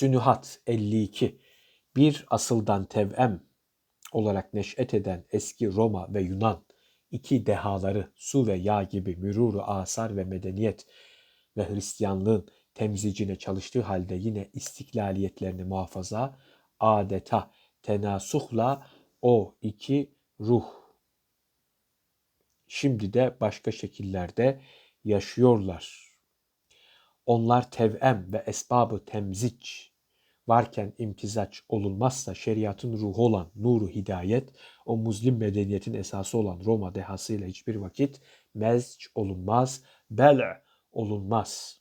Sünühat 52 bir asıldan tevem olarak neş'et eden eski Roma ve Yunan iki dehaları su ve yağ gibi müruru asar ve medeniyet ve Hristiyanlığın temzicine çalıştığı halde yine istiklaliyetlerini muhafaza adeta tenasuhla o iki ruh şimdi de başka şekillerde yaşıyorlar. Onlar tevem ve esbabı temzic varken imtizaç olunmazsa şeriatın ruhu olan nuru hidayet, o muzlim medeniyetin esası olan Roma dehasıyla hiçbir vakit mezc olunmaz, bel olunmaz.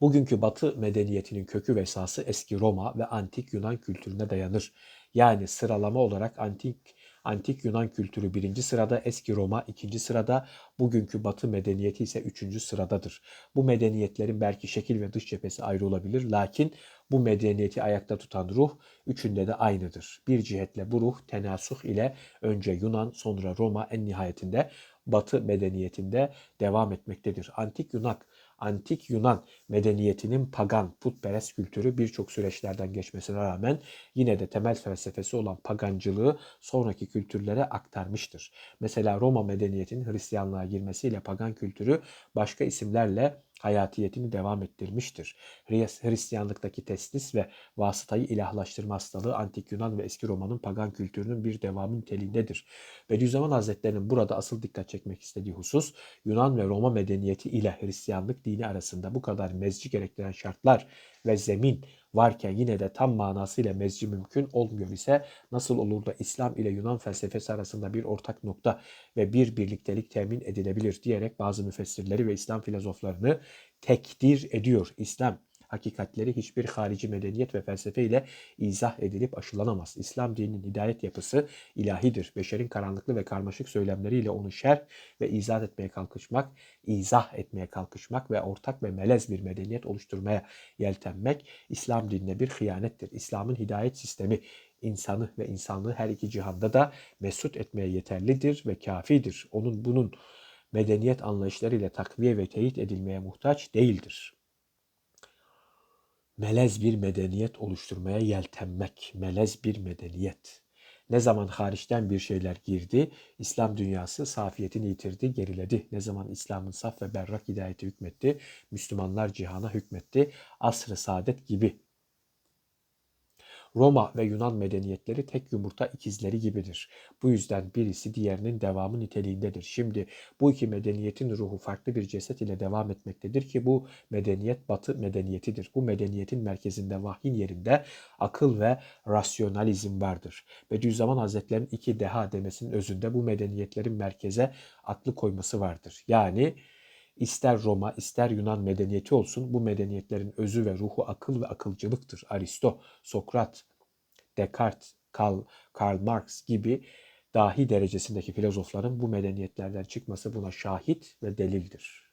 Bugünkü Batı medeniyetinin kökü ve esası eski Roma ve antik Yunan kültürüne dayanır. Yani sıralama olarak antik Antik Yunan kültürü birinci sırada, eski Roma ikinci sırada, bugünkü Batı medeniyeti ise üçüncü sıradadır. Bu medeniyetlerin belki şekil ve dış cephesi ayrı olabilir. Lakin bu medeniyeti ayakta tutan ruh üçünde de aynıdır. Bir cihetle bu ruh tenasuh ile önce Yunan sonra Roma en nihayetinde Batı medeniyetinde devam etmektedir. Antik Yunan antik Yunan medeniyetinin pagan, putperest kültürü birçok süreçlerden geçmesine rağmen yine de temel felsefesi olan pagancılığı sonraki kültürlere aktarmıştır. Mesela Roma medeniyetinin Hristiyanlığa girmesiyle pagan kültürü başka isimlerle hayatiyetini devam ettirmiştir. Hristiyanlıktaki testis ve vasıtayı ilahlaştırma hastalığı antik Yunan ve eski Roma'nın pagan kültürünün bir devamı niteliğindedir. Bediüzzaman Hazretleri'nin burada asıl dikkat çekmek istediği husus Yunan ve Roma medeniyeti ile Hristiyanlık dini arasında bu kadar mezci gerektiren şartlar ve zemin varken yine de tam manasıyla mezci mümkün olmuyor ise nasıl olur da İslam ile Yunan felsefesi arasında bir ortak nokta ve bir birliktelik temin edilebilir diyerek bazı müfessirleri ve İslam filozoflarını tekdir ediyor. İslam hakikatleri hiçbir harici medeniyet ve felsefe ile izah edilip aşılanamaz. İslam dininin hidayet yapısı ilahidir. Beşerin karanlıklı ve karmaşık söylemleriyle onu şer ve izah etmeye kalkışmak, izah etmeye kalkışmak ve ortak ve melez bir medeniyet oluşturmaya yeltenmek İslam dinine bir hıyanettir. İslam'ın hidayet sistemi insanı ve insanlığı her iki cihanda da mesut etmeye yeterlidir ve kafidir. Onun bunun medeniyet anlayışlarıyla takviye ve teyit edilmeye muhtaç değildir melez bir medeniyet oluşturmaya yeltenmek, melez bir medeniyet. Ne zaman hariçten bir şeyler girdi, İslam dünyası safiyetini yitirdi, geriledi. Ne zaman İslam'ın saf ve berrak hidayeti hükmetti, Müslümanlar cihana hükmetti. Asr-ı saadet gibi Roma ve Yunan medeniyetleri tek yumurta ikizleri gibidir. Bu yüzden birisi diğerinin devamı niteliğindedir. Şimdi bu iki medeniyetin ruhu farklı bir ceset ile devam etmektedir ki bu medeniyet batı medeniyetidir. Bu medeniyetin merkezinde vahyin yerinde akıl ve rasyonalizm vardır. Bediüzzaman Hazretleri'nin iki deha demesinin özünde bu medeniyetlerin merkeze aklı koyması vardır. Yani İster Roma, ister Yunan medeniyeti olsun bu medeniyetlerin özü ve ruhu akıl ve akılcılıktır. Aristo, Sokrat, Descartes, Karl, Karl Marx gibi dahi derecesindeki filozofların bu medeniyetlerden çıkması buna şahit ve delildir.